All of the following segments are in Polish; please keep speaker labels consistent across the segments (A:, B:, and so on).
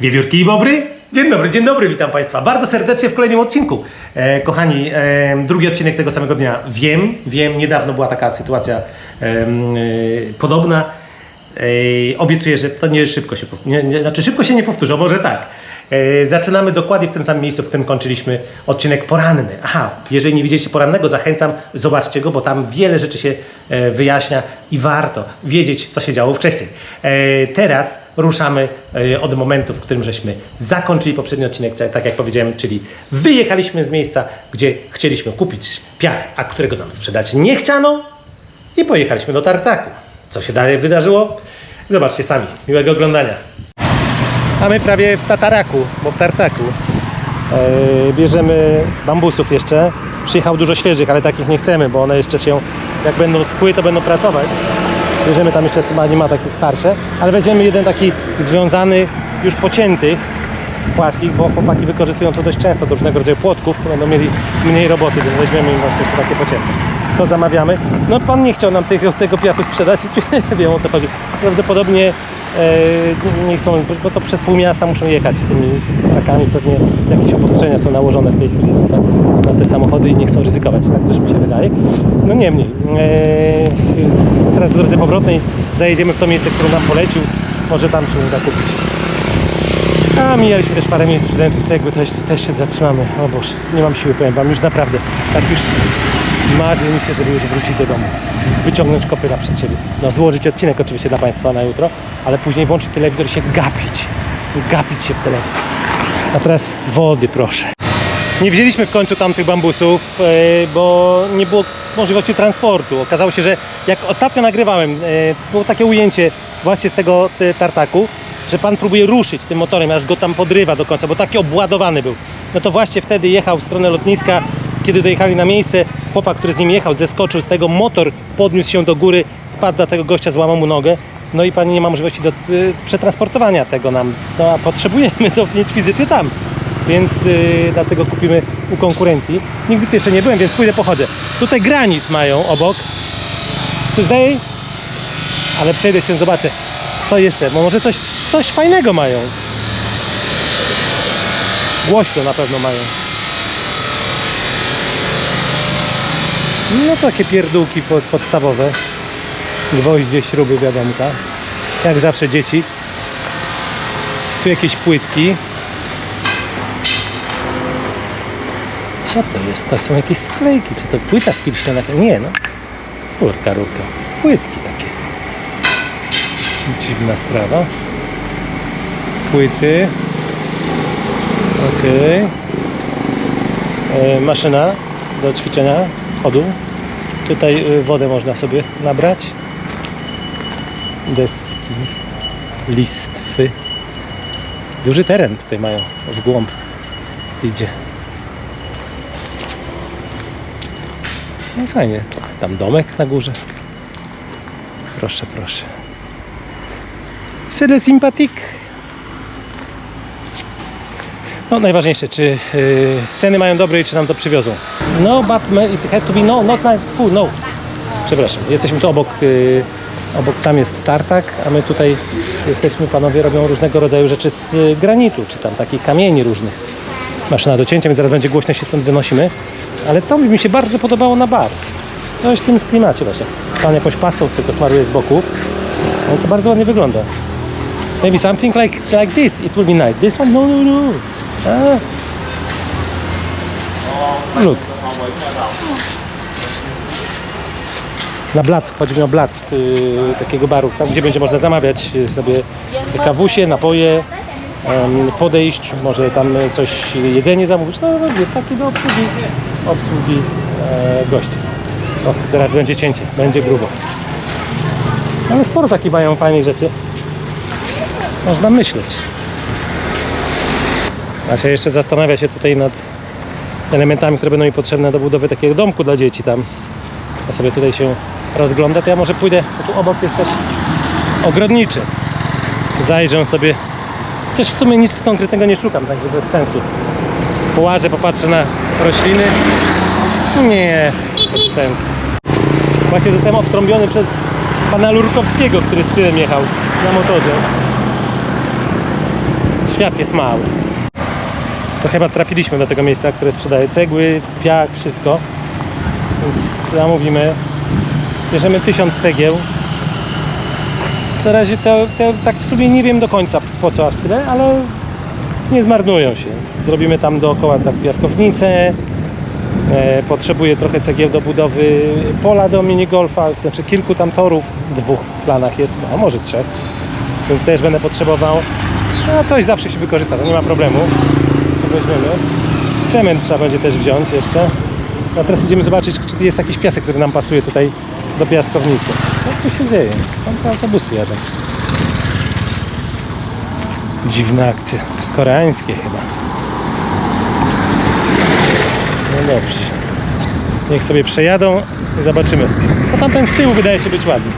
A: Wiewiórki i Bobry? Dzień dobry, dzień dobry, witam Państwa bardzo serdecznie w kolejnym odcinku. E, kochani, e, drugi odcinek tego samego dnia. Wiem, wiem, niedawno była taka sytuacja e, e, podobna. E, obiecuję, że to nie szybko się powtórzy. Znaczy szybko się nie powtórzy, może tak. E, zaczynamy dokładnie w tym samym miejscu, w którym kończyliśmy odcinek poranny. Aha, jeżeli nie widzieliście porannego, zachęcam, zobaczcie go, bo tam wiele rzeczy się e, wyjaśnia i warto wiedzieć, co się działo wcześniej. E, teraz ruszamy e, od momentu, w którym żeśmy zakończyli poprzedni odcinek, czyli tak jak powiedziałem, czyli wyjechaliśmy z miejsca, gdzie chcieliśmy kupić piach, a którego nam sprzedać nie chciano i pojechaliśmy do Tartaku. Co się dalej wydarzyło? Zobaczcie sami. Miłego oglądania. A my prawie w Tataraku, bo w Tartaku. E, bierzemy bambusów jeszcze. Przyjechał dużo świeżych, ale takich nie chcemy, bo one jeszcze się, jak będą skły, to będą pracować. Bierzemy tam jeszcze chyba nie ma takie starsze, ale weźmiemy jeden taki związany, już pocięty, płaskich, bo chłopaki wykorzystują to dość często do różnego rodzaju płotków, to będą mieli mniej roboty, więc weźmiemy im właśnie takie pocięte. To zamawiamy. No pan nie chciał nam tego, tego piachu sprzedać, nie wiem o co chodzi. Prawdopodobnie e, nie- chcą, bo to przez pół miasta muszą jechać z tymi trakami, pewnie jakieś obostrzenia są nałożone w tej chwili na te, na te samochody i nie chcą ryzykować, tak też mi się wydaje. No niemniej, e, teraz w drodze powrotnej zajedziemy w to miejsce, które nam polecił, może tam się uda kupić. A mijaliśmy też parę miejsc sprzedających cegły, też, też się zatrzymamy. O Boże, nie mam siły, powiem Wam, już naprawdę. Tak już marzy mi się, żeby już wrócić do domu. Wyciągnąć kopyra przed siebie. No złożyć odcinek oczywiście dla Państwa na jutro, ale później włączyć telewizor i się gapić. Gapić się w telewizor. A teraz wody proszę. Nie wzięliśmy w końcu tamtych bambusów, e, bo nie było możliwości transportu. Okazało się, że jak ostatnio nagrywałem, e, było takie ujęcie właśnie z tego e, tartaku, że pan próbuje ruszyć tym motorem, aż go tam podrywa do końca, bo taki obładowany był. No to właśnie wtedy jechał w stronę lotniska, kiedy dojechali na miejsce, chłopak, który z nim jechał, zeskoczył z tego, motor podniósł się do góry, spadł dla tego gościa, złamał mu nogę. No i pani nie ma możliwości do y, przetransportowania tego nam, no a potrzebujemy to mieć fizycznie tam więc y, dlatego kupimy u konkurencji. Nigdy tu jeszcze nie byłem, więc pójdę pochodzę. Tutaj granit mają obok. Coś? Ale przejdę się, zobaczę. Co jeszcze? Bo może coś, coś fajnego mają. Głośno na pewno mają. No takie pierdółki pod, podstawowe. Gwoździe, śruby, wiadomka. Jak zawsze dzieci. Tu jakieś płytki. Co to jest? To są jakieś sklejki. Co to? Płyta z pierścionaka? Nie no. Kurka, rurka. Płytki takie. Dziwna sprawa. Płyty. Okej. E, Maszyna do ćwiczenia chodu. Tutaj y, wodę można sobie nabrać. Deski. Listwy. Duży teren tutaj mają w głąb. Idzie. No fajnie. Tam domek na górze. Proszę, proszę. C'est sympatique. No najważniejsze, czy y, ceny mają dobre i czy nam to przywiozą. No, but it has to be no, not like food, no. Przepraszam, jesteśmy tu obok, y, obok tam jest tartak, a my tutaj jesteśmy, panowie robią różnego rodzaju rzeczy z y, granitu, czy tam takich kamieni różnych. Maszyna do cięcia, więc zaraz będzie głośno się stąd wynosimy. Ale to mi się bardzo podobało na bar. Coś w tym klimacie właśnie. Pan jakąś pastą tylko smaruje z boku. No to bardzo ładnie wygląda. Maybe something like, like this, it will be nice. This one, no, no, no. Ah. Na blat, chodzi mi o blat yy, takiego baru, tam gdzie będzie można zamawiać yy, sobie kawusie, napoje, em, podejść, może tam coś jedzenie zamówić, no mówię, taki do obsługi, obsługi e, gości. O, zaraz będzie cięcie, będzie grubo. Ale sporo takich mają fajnych rzeczy. Można myśleć. Asia jeszcze zastanawia się tutaj nad elementami, które będą mi potrzebne do budowy takiego domku dla dzieci tam. Ja sobie tutaj się rozgląda, to ja może pójdę, bo tu obok jest też ogrodniczy. Zajrzę sobie. Też w sumie nic konkretnego nie szukam, także bez sensu. Połażę, popatrzę na rośliny. Nie, bez sensu. Właśnie zostałem odtrąbiony przez pana Lurkowskiego, który z synem jechał na motorze. Świat jest mały. To chyba trafiliśmy do tego miejsca, które sprzedaje cegły, piach, wszystko. Więc zamówimy. Bierzemy tysiąc cegieł. Na razie to, to tak w sumie nie wiem do końca po co aż tyle, ale nie zmarnują się. Zrobimy tam dookoła tak piaskownicę. E, potrzebuję trochę cegieł do budowy pola do minigolfa, znaczy kilku tam torów, dwóch w planach jest, no, a może trzech, więc też będę potrzebował. No coś zawsze się wykorzysta, to nie ma problemu. Weźmiemy. Cement trzeba będzie też wziąć jeszcze. A teraz idziemy zobaczyć, czy jest jakiś piasek, który nam pasuje tutaj do piaskownicy. Co tu się dzieje? Skąd te autobusy jadą? Dziwne akcje. Koreańskie chyba. No dobrze. Niech sobie przejadą i zobaczymy. To tamten z tyłu wydaje się być ładny.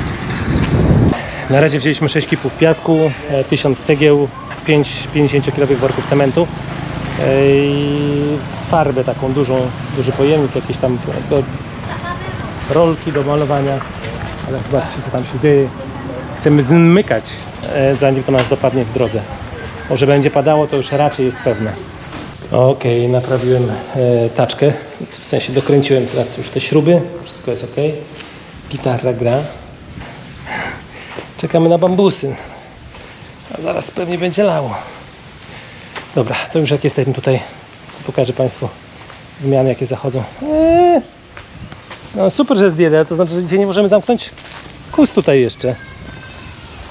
A: Na razie wzięliśmy 6 kipów piasku, e, 1000 cegieł, 5 50-kilowych worków cementu e, farbę taką dużą, duży pojemnik, jakieś tam do, rolki do malowania. Ale zobaczcie co tam się dzieje. Chcemy zmykać, e, zanim to nas dopadnie w drodze. Może będzie padało, to już raczej jest pewne. Okej, naprawiłem e, taczkę, w sensie dokręciłem teraz już te śruby, wszystko jest ok. Gitarra gra. Czekamy na bambusy. A zaraz pewnie będzie lało. Dobra, to już jak jestem tutaj, pokażę Państwu zmiany jakie zachodzą. Eee, no super, że jest to znaczy, że dzisiaj nie możemy zamknąć kus tutaj jeszcze.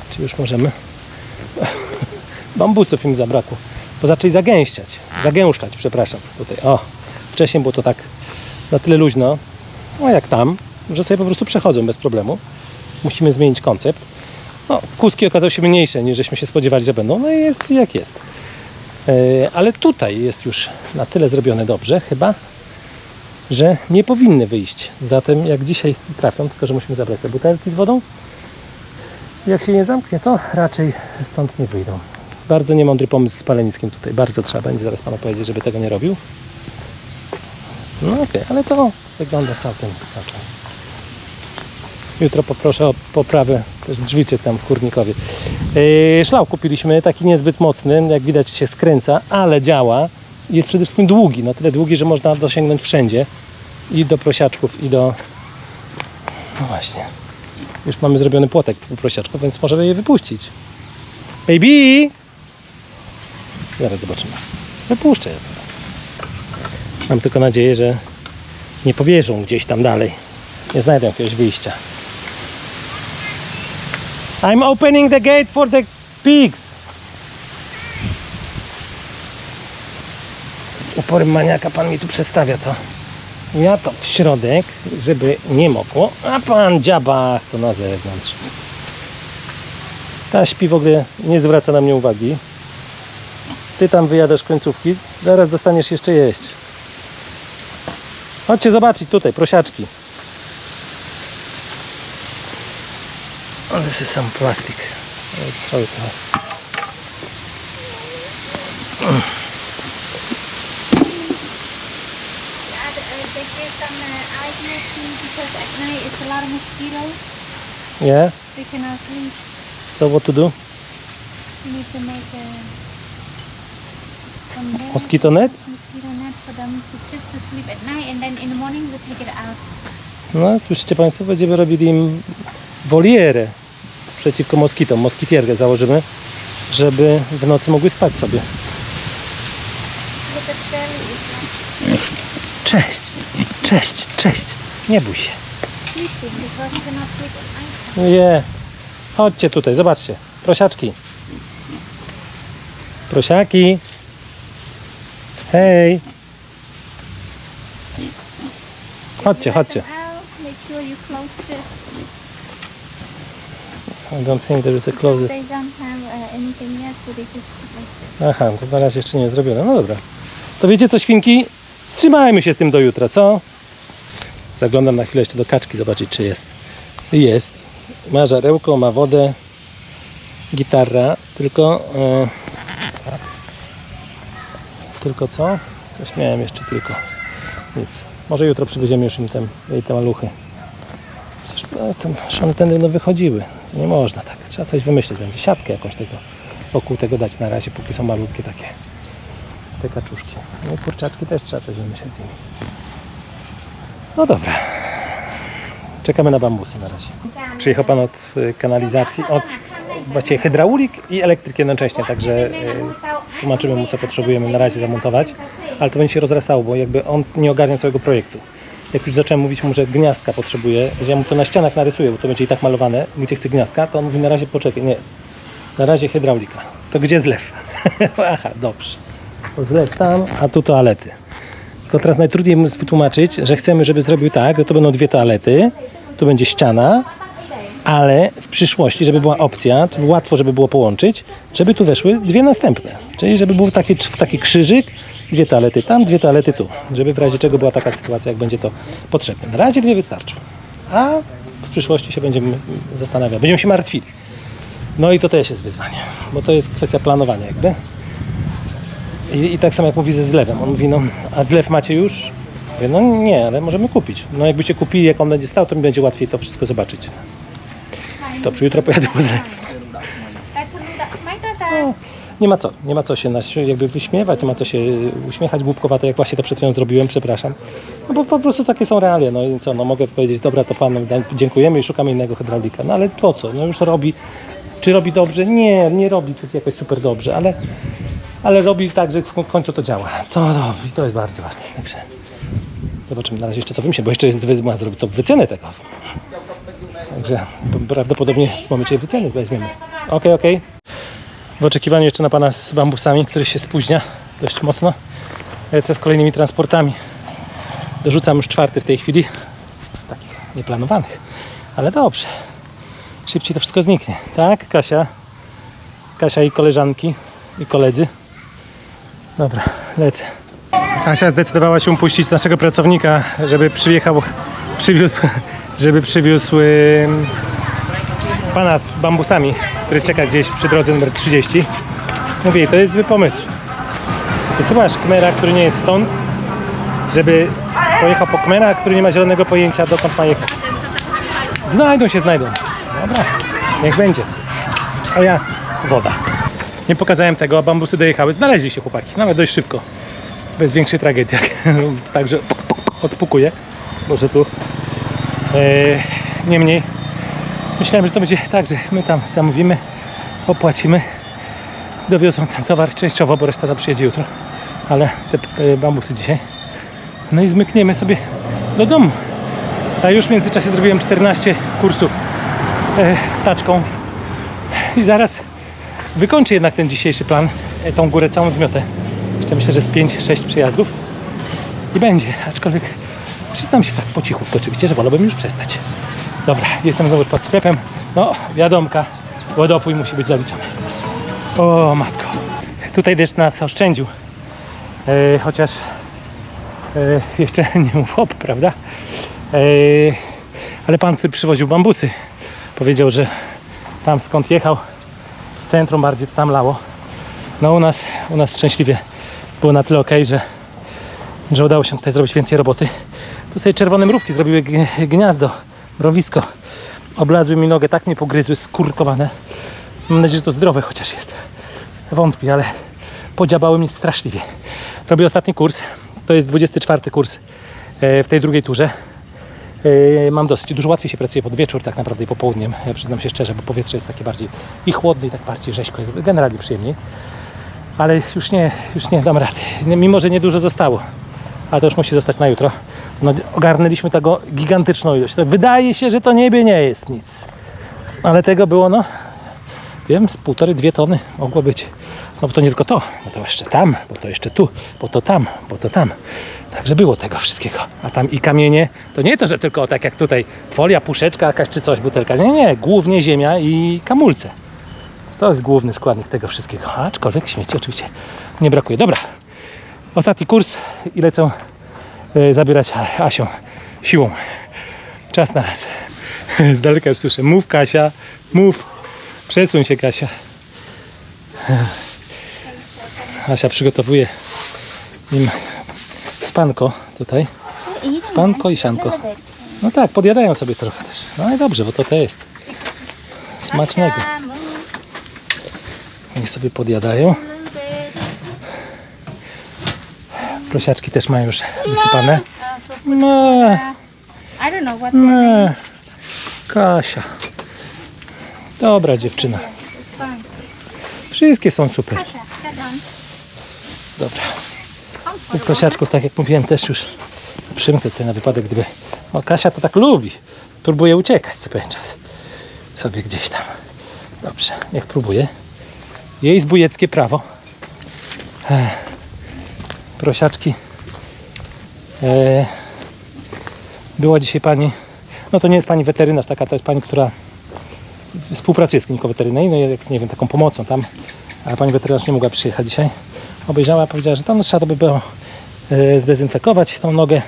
A: Czy już możemy? Bambusów im zabrakło. Bo zaczęli zagęściać, zagęszczać, przepraszam. Tutaj, o, wcześniej było to tak na tyle luźno, no jak tam, że sobie po prostu przechodzą bez problemu. Więc musimy zmienić koncept. No, kuski okazały się mniejsze niż żeśmy się spodziewali, że będą, no i jest jak jest. E, ale tutaj jest już na tyle zrobione dobrze, chyba, że nie powinny wyjść. Zatem jak dzisiaj trafią, tylko że musimy zabrać te butelki z wodą, jak się nie zamknie, to raczej stąd nie wyjdą. Bardzo niemądry pomysł z paleniskiem tutaj. Bardzo trzeba będzie zaraz panu powiedzieć, żeby tego nie robił. No okej, ale to wygląda całkiem, całkiem. Jutro poproszę o poprawę drzwiczek tam w Kurnikowie. Yy, szlał kupiliśmy, taki niezbyt mocny, jak widać się skręca, ale działa. Jest przede wszystkim długi, na tyle długi, że można dosięgnąć wszędzie. I do prosiaczków, i do... No właśnie. Już mamy zrobiony płotek u prosiaczków, więc możemy je wypuścić. Baby! Zaraz zobaczymy. Wypuszczę je sobie. Mam tylko nadzieję, że nie powierzą gdzieś tam dalej. Nie znajdę jakiegoś wyjścia. I'm opening the gate for the pigs. Z uporem maniaka pan mi tu przestawia to. Ja to w środek, żeby nie mokło, a pan dziabach to na zewnątrz. Ta śpi w ogóle nie zwraca na mnie uwagi. Ty tam wyjadasz końcówki, zaraz dostaniesz jeszcze jeść. Chodźcie zobaczyć tutaj, prosiaczki. Oh, this is some plastic.
B: Uh, they give some uh, because at night it's a lot of mosquitoes.
A: Yeah.
B: They cannot sleep.
A: So what to do?
B: You need to make a some net,
A: Mosquito net?
B: mosquito net for them to just to sleep at night, and then in the morning we take it out.
A: No, słyszycie Państwo, będziemy robili im wolierę przeciwko moskitom, moskitierkę założymy, żeby w nocy mogły spać sobie. Cześć, cześć, cześć. Nie bój się.
B: night.
A: Nie. Chodźcie tutaj, zobaczcie. Prosiaczki. Prosiaki. Hej. Chodźcie, chodźcie.
B: them out, make sure you close this.
A: I don't think there is a closest.
B: They don't have uh, anything yet, so they just put like this.
A: Aha, to na razie jeszcze nie jest zrobione. No dobra. To wiecie co, świnki? Wstrzymajmy się z tym do jutra, co? Zaglądam na chwilę jeszcze do kaczki, zobaczyć czy jest. Jest. Ma żarełko, ma wodę, gitarra, tylko... E, tylko co? Coś miałem jeszcze tylko. Nic. Może jutro przywieziemy już im tem, jej te maluchy. Przecież e, tam szantendy no wychodziły. Nie można tak. Trzeba coś wymyślić będzie. Siatkę jakąś tego wokół tego dać na razie, póki są malutkie takie te kaczuszki. No i kurczaczki też trzeba coś wymyśleć z nimi. No dobra. Czekamy na bambusy na razie. Przyjechał Pan od y, kanalizacji, od właściwie hydraulik i elektryk jednocześnie, także y, tłumaczymy mu co potrzebujemy na razie zamontować, ale to będzie się rozrastało, bo jakby on nie ogarnia całego projektu. Jak już zacząłem mówić mu, że gniazdka potrzebuje, że ja mu to na ścianach narysuję, bo to będzie i tak malowane, gdzie chce gniazdka, to on mówi na razie poczekaj, nie, na razie hydraulika. To gdzie zlew? Aha, dobrze. To zlew tam, a tu toalety. Tylko teraz najtrudniej mu wytłumaczyć, że chcemy, żeby zrobił tak, że to będą dwie toalety, tu będzie ściana, ale w przyszłości, żeby była opcja, łatwo, żeby było połączyć, żeby tu weszły dwie następne. Czyli żeby był taki, taki krzyżyk, dwie toalety tam, dwie toalety tu. Żeby w razie czego była taka sytuacja, jak będzie to potrzebne. Na razie dwie wystarczą. A w przyszłości się będziemy zastanawiać, będziemy się martwili. No i to też jest wyzwanie, bo to jest kwestia planowania jakby. I, I tak samo jak mówi ze zlewem. On mówi, no a zlew macie już? Mówię, no nie, ale możemy kupić. No jakbyście kupili, jak on będzie stał, to mi będzie łatwiej to wszystko zobaczyć. Dobrze, jutro pojadę po zlew. No, nie ma co, nie ma co się jakby wyśmiewać, nie ma co się uśmiechać głupkowato, jak właśnie to przed chwilą zrobiłem, przepraszam. No bo po prostu takie są realia, no i co, no mogę powiedzieć, dobra, to panu dziękujemy i szukamy innego hydraulika. No ale po co? No już robi, czy robi dobrze? Nie, nie robi jakoś super dobrze, ale, ale robi tak, że w końcu to działa. To robi, to jest bardzo ważne. Także zobaczymy na razie jeszcze co wymyślę, bo jeszcze jest ma zrobić to wycenę tego. Także prawdopodobnie w momencie wyceny weźmiemy. Okej, okej. W oczekiwaniu jeszcze na pana z bambusami, który się spóźnia dość mocno. Lecę z kolejnymi transportami. Dorzucam już czwarty w tej chwili. Z takich nieplanowanych. Ale dobrze. Szybciej to wszystko zniknie. Tak, Kasia? Kasia i koleżanki i koledzy. Dobra, lecę. Kasia zdecydowała się puścić naszego pracownika, żeby przyjechał, przywiózł, żeby przywiózł pana z bambusami, który czeka gdzieś przy drodze numer 30. Mówię, to jest zły pomysł. Wysyłasz kmera, który nie jest stąd, żeby pojechał po kmera, który nie ma zielonego pojęcia dokąd ma jechać. Znajdą się, znajdą. Dobra, niech będzie. A ja, woda. Nie pokazałem tego, a bambusy dojechały. Znaleźli się chłopaki, nawet dość szybko. Bez większej tragedii. Także odpukuję. Może tu. Eee, niemniej Myślałem, że to będzie tak, że my tam zamówimy, opłacimy, dowiozą ten towar częściowo, bo reszta tam przyjedzie jutro, ale te e, bambusy dzisiaj. No i zmykniemy sobie do domu. A już w międzyczasie zrobiłem 14 kursów e, taczką i zaraz wykończę jednak ten dzisiejszy plan, e, tą górę całą zmiotę. Jeszcze myślę, że z 5-6 przyjazdów i będzie, aczkolwiek przyznam się tak po cichu, oczywiście, że wolałbym już przestać. Dobra, jestem znowu pod sklepem. No, wiadomka, wodopój musi być zaliczony. O matko. Tutaj deszcz nas oszczędził. E, chociaż e, jeszcze nie hop, prawda? E, ale pan, który przywoził bambusy, powiedział, że tam skąd jechał, z centrum bardziej tam lało. No u nas, u nas szczęśliwie było na tyle ok, że, że udało się tutaj zrobić więcej roboty. Tu sobie czerwone mrówki zrobiły gniazdo, mrowisko. Oblazły mi nogę, tak mnie pogryzły, skurkowane. Mam nadzieję, że to zdrowe chociaż jest. Wątpię, ale podziabały mnie straszliwie. Robię ostatni kurs. To jest 24 kurs e, w tej drugiej turze. E, Mam dosyć, dużo łatwiej się pracuje pod wieczór tak naprawdę i popołudniem. Ja przyznam się szczerze, bo powietrze jest takie bardziej i chłodne i tak bardziej rzeźko. Generalnie przyjemniej. Ale już nie, już nie dam rady. Nie- Mimo, że niedużo zostało. Ale to już musi zostać na jutro. No, ogarnęliśmy tego gigantyczną ilość. Wydaje się, że to niebie nie jest nic. Ale tego było, no, wiem, z półtorej, dwie tony mogło być. No bo to nie tylko to, bo to jeszcze tam, bo to jeszcze tu, bo to tam, bo to tam. Także było tego wszystkiego. A tam i kamienie, to nie to, że tylko tak jak tutaj folia, puszeczka jakaś czy coś, butelka. Nie, nie, głównie ziemia i kamulce. To jest główny składnik tego wszystkiego. Aczkolwiek śmieci oczywiście nie brakuje. Dobra, ostatni kurs i zabierać A- Asią siłą. Czas na raz. Z daleka już słyszę. Mów Kasia, mów. Przesuń się Kasia. Asia przygotowuje im spanko tutaj. Spanko i sianko. No tak, podjadają sobie trochę też. No i dobrze, bo to to jest. Smacznego. Niech sobie podjadają. Prosiaczki też mają już wysypane. No,
B: I don't know what
A: no. Kasia. Dobra dziewczyna. Wszystkie są super. Dobra. Tych prosiaczków, tak jak mówiłem, też już przymknę tutaj na wypadek, gdyby... O, Kasia to tak lubi. Próbuje uciekać co pewien czas. Sobie gdzieś tam. Dobrze, niech próbuje. Jej zbójeckie prawo. Ech. Prosiaczki. E, była dzisiaj pani... No to nie jest pani weterynarz taka, to jest pani, która współpracuje z kliniką weterynaryjną, jak nie wiem, taką pomocą tam. Ale pani weterynarz nie mogła przyjechać dzisiaj. Obejrzała, powiedziała, że tam no, trzeba by było e, zdezynfekować tą nogę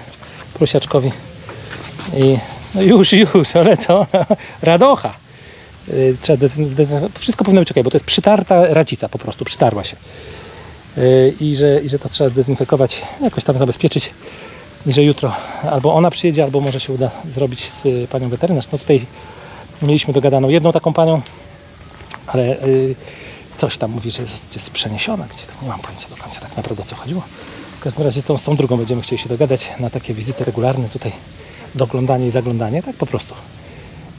A: prosiaczkowi. I no już, już, ale to radocha. E, Trzeba. Wszystko powinno być ok, bo to jest przytarta racica po prostu, przytarła się. E, I że, I że to trzeba zdezynfekować, jakoś tam zabezpieczyć. I że jutro albo ona przyjedzie, albo może się uda zrobić z panią weterynarz. No tutaj mieliśmy dogadaną jedną taką panią, ale y, coś tam mówi, że jest, jest przeniesiona, gdzie tam nie mam pojęcia do końca tak naprawdę o co chodziło. W każdym razie tą, z tą drugą będziemy chcieli się dogadać na takie wizyty regularne tutaj, doglądanie i zaglądanie, tak po prostu,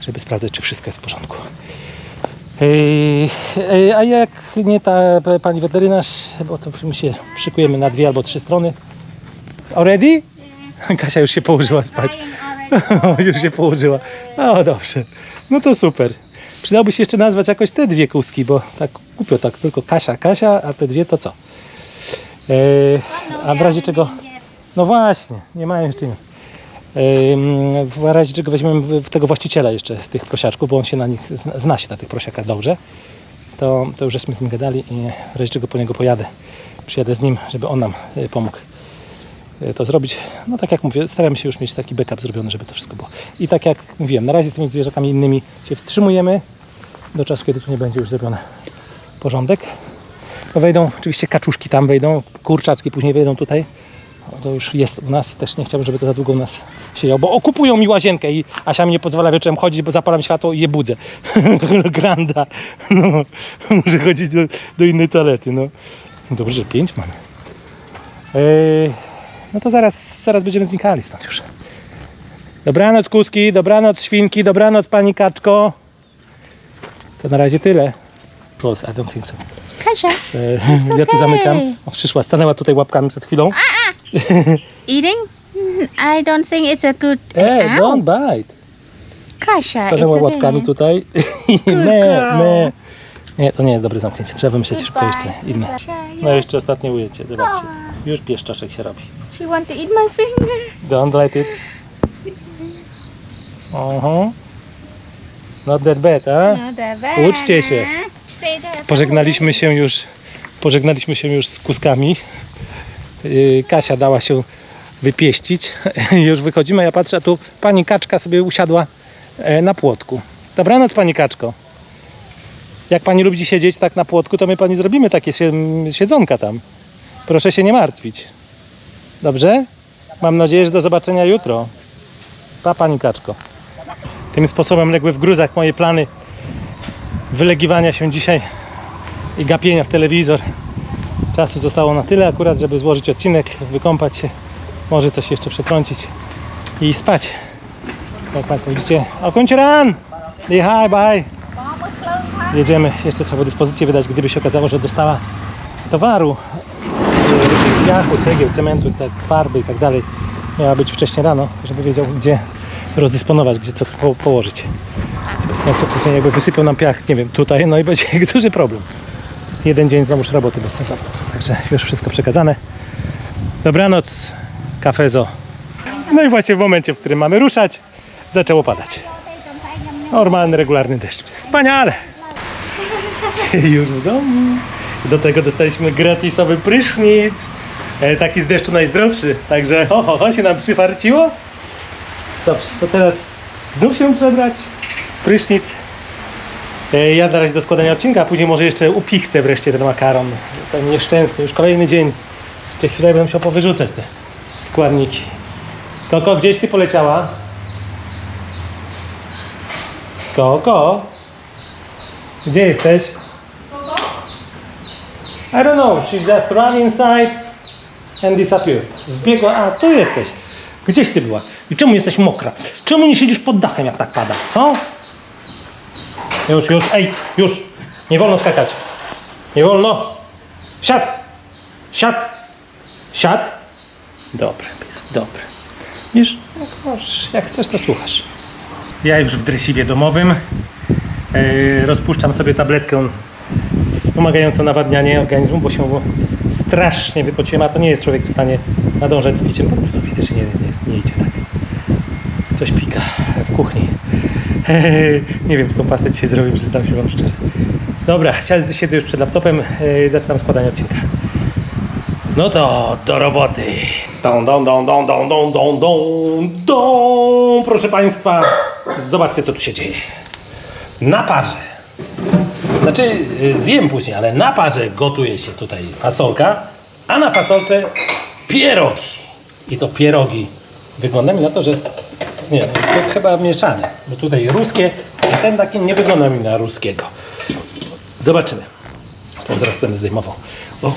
A: żeby sprawdzać, czy wszystko jest w porządku. Ej, ej, a jak nie ta pani weterynarz, bo to my się szykujemy na dwie albo trzy strony. Already? Kasia już się położyła spać. Już się położyła. No dobrze. No to super. Przydałby się jeszcze nazwać jakoś te dwie kuski, bo tak głupio tak tylko Kasia, Kasia, a te dwie to co? E, a w razie czego... No właśnie, nie mają jeszcze imion. W razie czego weźmiemy tego właściciela jeszcze tych prosiaczków, bo on się na nich zna, zna się na tych prosiakach dobrze. To, to już żeśmy z nim gadali i w razie czego po niego pojadę. Przyjadę z nim, żeby on nam y, pomógł y, to zrobić. No tak jak mówię, staramy się już mieć taki backup zrobiony, żeby to wszystko było. I tak jak mówiłem, na razie z tymi zwierzakami innymi się wstrzymujemy do czasu, kiedy tu nie będzie już zrobiony porządek. No wejdą, oczywiście kaczuszki tam wejdą, kurczaczki później wejdą tutaj. To już jest u nas i też nie chciałbym, żeby to za długo u nas siedział, bo okupują mi łazienkę i Asia mi nie pozwala wieczorem chodzić, bo zapalam światło i je budzę. Granda. No, muszę chodzić do, do innej toalety. No. Dobrze, że pięć mamy. Ej, no to zaraz, zaraz będziemy znikali stąd już. Dobranoc kuski, dobranoc świnki, dobranoc pani kaczko. To na razie tyle. Close, I don't think so.
B: Kasia,
A: E, ja tu
B: okay.
A: zamykam. O, przyszła, stanęła tutaj łapkami przed chwilą.
B: eating? I don't think it's a good.
A: Ej,
B: Ow.
A: don't bite.
B: Kasia,
A: Stanęła
B: it's
A: łapkami
B: okay.
A: tutaj. Me, me. Nie, to nie jest dobre zamknięcie. Trzeba wymyśleć szybko jeszcze inne. No jeszcze ostatnie ujęcie, zobaczcie. Już pieszczoszek się robi.
B: She want to eat my finger.
A: Don't let it. Aha. Not that bad, a?
B: No, the bad.
A: Uczcie się. Pożegnaliśmy się już, pożegnaliśmy się już z kuskami. Yy, Kasia dała się wypieścić. Już wychodzimy, ja patrzę, a tu pani kaczka sobie usiadła e, na płotku. Dobranoc pani kaczko. Jak pani lubi siedzieć tak na płotku, to my pani zrobimy takie sie- siedzonka tam. Proszę się nie martwić. Dobrze? Mam nadzieję, że do zobaczenia jutro. Pa pani kaczko. Tym sposobem legły w gruzach moje plany wylegiwania się dzisiaj i gapienia w telewizor. Czasu zostało na tyle akurat, żeby złożyć odcinek, wykąpać się, może coś jeszcze przetrącić i spać. Jak Państwo widzicie, okończy ran! Hi, bye! Jedziemy, jeszcze trzeba dyspozycję wydać, gdyby się okazało, że dostała towaru z piachu, cegieł, cementu, tak, farby i tak dalej. Miała być wcześniej rano, żeby wiedział, gdzie rozdysponować, gdzie co po, położyć. Bez sensu później jakby wysypiał nam piach, nie wiem, tutaj, no i będzie duży problem. Jeden dzień znowuż roboty bez sensu. Także już wszystko przekazane. Dobranoc, kafezo. No i właśnie w momencie, w którym mamy ruszać, zaczęło padać. Normalny, regularny deszcz. Wspaniale! Już w domu. Do tego dostaliśmy gratisowy prysznic. E, taki z deszczu najzdrowszy. Także ho, ho, ho się nam przyfarciło. Dobrze, to teraz znów się przebrać. Prysznic. E, Ja na razie do składania odcinka, a później może jeszcze upichcę wreszcie ten makaron. Ten nieszczęsny, już kolejny dzień. Jeszcze chwilę będę musiał powyrzucać te składniki. Koko, gdzieś ty poleciała? Koko? Gdzie jesteś? I don't know, she just ran inside and disappeared. Wbiegła, a tu jesteś. Gdzieś ty była? I czemu jesteś mokra? Czemu nie siedzisz pod dachem, jak tak pada? Co? Już, już, ej, już. Nie wolno skakać. Nie wolno. Siad. Siad. Siad. Dobre, jest dobre. Wiesz, jak, możesz, jak chcesz, to słuchasz. Ja już w dresiwie domowym yy, rozpuszczam sobie tabletkę wspomagającą nawadnianie organizmu, bo się strasznie wypociłem, a to nie jest człowiek w stanie nadążać z piciem, po prostu fizycznie nie, nie, nie idzie tak. Coś pika w kuchni. nie wiem, z tą pastę dzisiaj zrobię, przyznam się wam szczerze. Dobra, siedzę już przed laptopem, yy, zaczynam składanie odcinka. No to do roboty. Dą. Proszę Państwa, zobaczcie co tu się dzieje. Na parze. Znaczy y, zjem później, ale na parze gotuje się tutaj fasolka, a na fasolce pierogi. I to pierogi. Wygląda mi na to, że nie, no, to chyba mieszane. Bo tutaj ruskie, a ten taki nie wygląda mi na ruskiego. Zobaczymy. To zaraz będę zdejmował. O,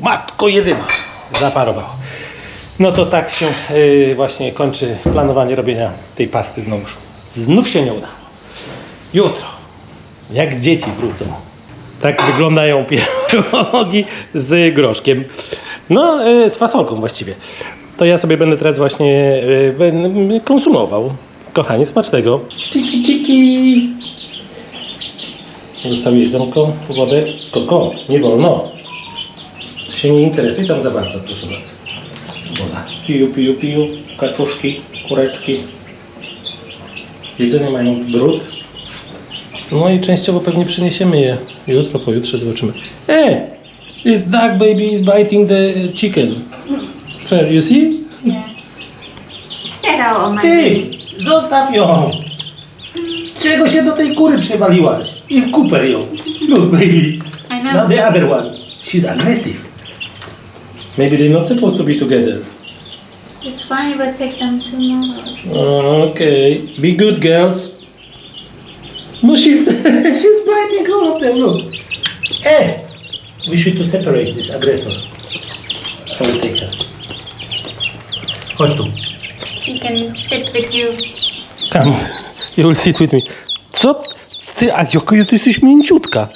A: matko jedyna. Zaparowało. No to tak się y, właśnie kończy planowanie robienia tej pasty znowuż. Znów się nie udało. Jutro, jak dzieci wrócą, tak wyglądają pierogi z groszkiem. No, y, z fasolką właściwie. To ja sobie będę teraz właśnie y, będę konsumował. Kochanie, smacznego. Ciki, ciki. Zostawię jedzonko, wodę. Koko, nie wolno. Się nie interesuj tam za bardzo, proszę bardzo. Woda. Piju, piju, piju. Kaczuszki, kureczki. Jedzenie mają w drut. No i częściowo pewnie przyniesiemy je jutro, pojutrze zobaczymy. E! This duck baby is biting the chicken. Fair, you see?
B: Yeah. Of my
A: Ty! Zostaw ją! Czego się do tej kury przywaliłaś? I w kuper ją. Look baby.
B: I know.
A: Now the other one. She's aggressive. Maybe they're not supposed to be together.
B: It's fine, but take them tomorrow.
A: Okay. Be good girls. No she's she's biting all of them, look. Eh! We should to separate this aggressor. I will take. Chodź tu.
B: She can sit with you.
A: Come. You will sit with me. Co? Ty, a jaka ty jesteś mięciutka.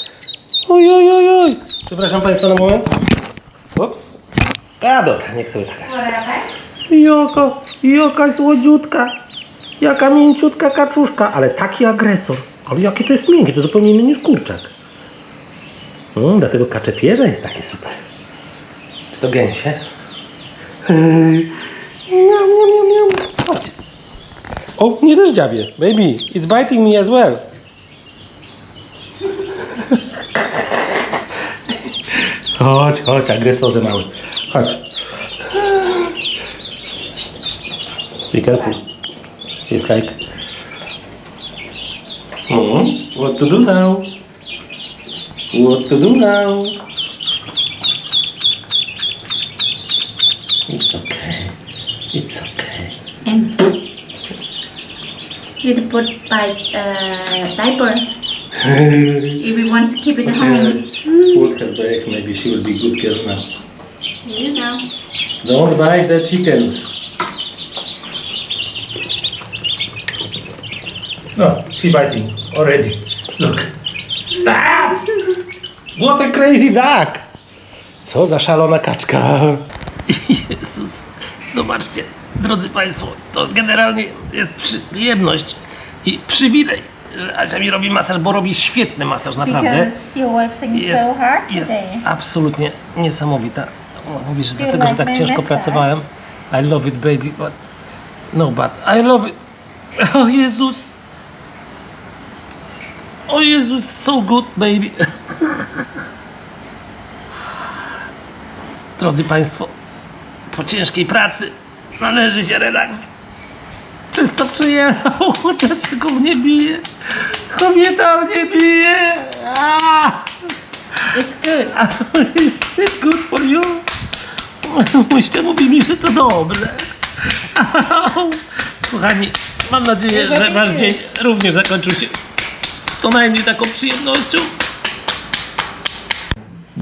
A: Oj, oj, oj, oj. Przepraszam Państwa na moment. Ups. A dobra, niech sobie taka. Jaka, jaka słodziutka. Jaka mięciutka kaczuszka, ale taki agresor. Ale jakie to jest miękkie, to zupełnie inny niż kurczak. Mm, dlatego kaczepierze jest takie super. Czy to gęsie? O, nie też dziabie. Baby, it's biting me as well. Chodź, chodź, agresorze mały. Chodź. Be careful. He's like, hmm, what to do now? What to do now?
B: You put by uh, diaper if we want to keep it at home.
A: Put her back. Maybe she will be good girl now.
B: You know.
A: Don't bite the chickens. No, she biting already. Look. Stop! What a crazy duck! Co za szalona kaczka. Jezus. Zobaczcie, drodzy Państwo, to generalnie jest przyjemność i przywilej, że Asia mi robi masaż, bo robi świetny masaż, naprawdę.
B: Because you're working
A: Jest,
B: so hard
A: jest
B: today.
A: absolutnie niesamowita. Ona Mówi, że dlatego, że
B: like
A: tak
B: my
A: ciężko
B: massage?
A: pracowałem. I love it, baby, but... No, but I love it. O Jezus! O Jezus, so good, baby. Drodzy Państwo, po ciężkiej pracy należy się relaks. Czysto przyjechał, dlaczego mnie bije? Kobieta mnie bije!
B: It's good.
A: It's it good for you? Mójście mówi mi, że to dobrze. Au. Kochani, mam nadzieję, że wasz dzień również zakończył się co najmniej taką przyjemnością.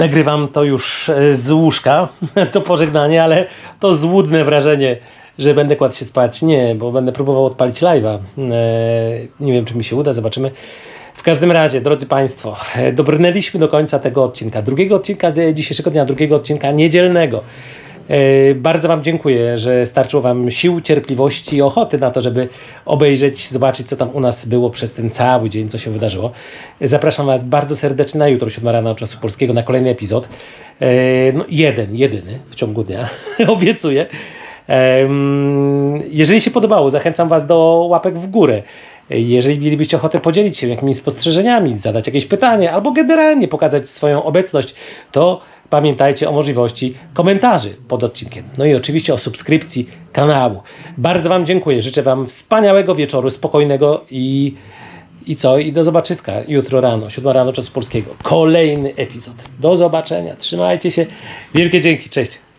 A: Nagrywam to już e, z łóżka, to pożegnanie, ale to złudne wrażenie, że będę kładł się spać. Nie, bo będę próbował odpalić live'a. E, Nie wiem, czy mi się uda, zobaczymy. W każdym razie, drodzy Państwo, e, dobrnęliśmy do końca tego odcinka. Drugiego odcinka dzisiejszego dnia, drugiego odcinka niedzielnego. E, Bardzo Wam dziękuję, że starczyło Wam sił, cierpliwości i ochoty na to, żeby obejrzeć, zobaczyć, co tam u nas było przez ten cały dzień, co się wydarzyło. Zapraszam Was bardzo serdecznie na jutro, 7 rano czasu polskiego, na kolejny epizod. E, No, jeden, jedyny w ciągu dnia, obiecuję. Jeżeli się podobało, zachęcam Was do łapek w górę. Jeżeli mielibyście ochotę podzielić się jakimiś spostrzeżeniami, zadać jakieś pytanie albo generalnie pokazać swoją obecność, to pamiętajcie o możliwości komentarzy pod odcinkiem. No i oczywiście o subskrypcji kanału. Bardzo Wam dziękuję. Życzę Wam wspaniałego wieczoru, spokojnego i, i co? I do zobaczyska jutro rano, 7 rano czasu polskiego. Kolejny epizod. Do zobaczenia. Trzymajcie się. Wielkie dzięki. Cześć.